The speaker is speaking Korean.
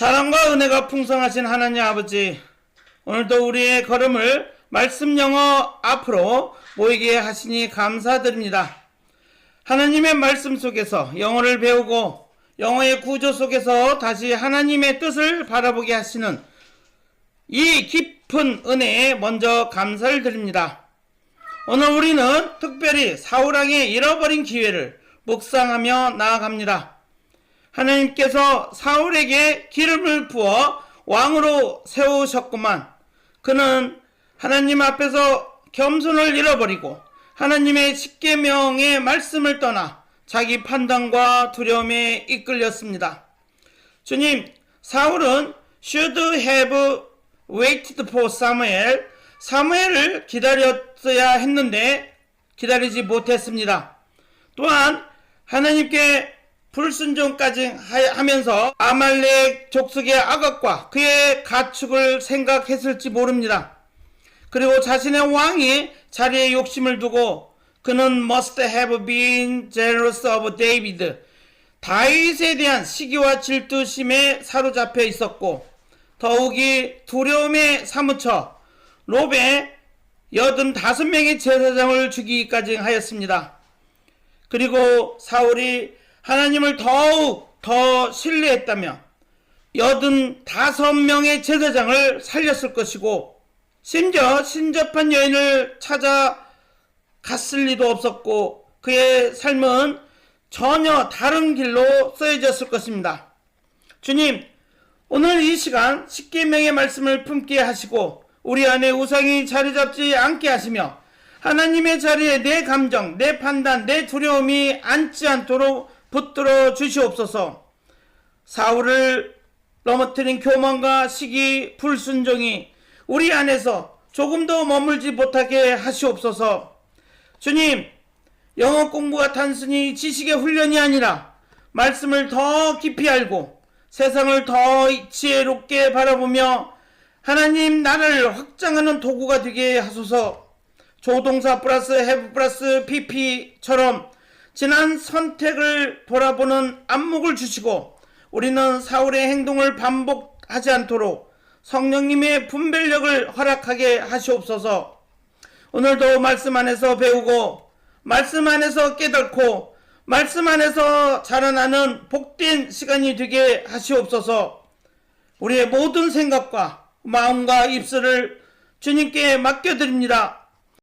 사랑과 은혜가 풍성하신 하나님 아버지, 오늘도 우리의 걸음을 말씀 영어 앞으로 모이게 하시니 감사드립니다. 하나님의 말씀 속에서 영어를 배우고 영어의 구조 속에서 다시 하나님의 뜻을 바라보게 하시는 이 깊은 은혜에 먼저 감사를 드립니다. 오늘 우리는 특별히 사우랑의 잃어버린 기회를 묵상하며 나아갑니다. 하나님께서 사울에게 기름을 부어 왕으로 세우셨구만. 그는 하나님 앞에서 겸손을 잃어버리고 하나님의 십계명의 말씀을 떠나 자기 판단과 두려움에 이끌렸습니다. 주님, 사울은 should have waited for Samuel. 사무엘을 기다렸어야 했는데 기다리지 못했습니다. 또한 하나님께 불순종까지 하- 하면서 아말렉 족속의 악악과 그의 가축을 생각했을지 모릅니다. 그리고 자신의 왕이 자리에 욕심을 두고 그는 must have been jealous of David. 다윗에 대한 시기와 질투심에 사로잡혀 있었고 더욱이 두려움에 사무쳐 롭에 여든 다섯 명의 제사장을 죽이기까지 하였습니다. 그리고 사울이 하나님을 더욱 더 신뢰했다며 여든 다섯 명의 제사장을 살렸을 것이고 심지어 신접한 여인을 찾아 갔을 리도 없었고 그의 삶은 전혀 다른 길로 쓰여졌을 것입니다. 주님, 오늘 이 시간 십계명의 말씀을 품게 하시고 우리 안에 우상이 자리 잡지 않게 하시며 하나님의 자리에 내 감정, 내 판단, 내 두려움이 앉지 않도록 붙들어 주시옵소서. 사울을 넘어뜨린 교만과 시기, 불순종이 우리 안에서 조금도 머물지 못하게 하시옵소서. 주님, 영어 공부가 단순히 지식의 훈련이 아니라 말씀을 더 깊이 알고 세상을 더 지혜롭게 바라보며 하나님 나라를 확장하는 도구가 되게 하소서. 조동사 플러스 have 플러스 pp처럼 지난 선택을 돌아보는 안목을 주시고 우리는 사울의 행동을 반복하지 않도록 성령님의 분별력을 허락하게 하시옵소서. 오늘도 말씀 안에서 배우고 말씀 안에서 깨닫고 말씀 안에서 자라나는 복된 시간이 되게 하시옵소서. 우리의 모든 생각과 마음과 입술을 주님께 맡겨드립니다.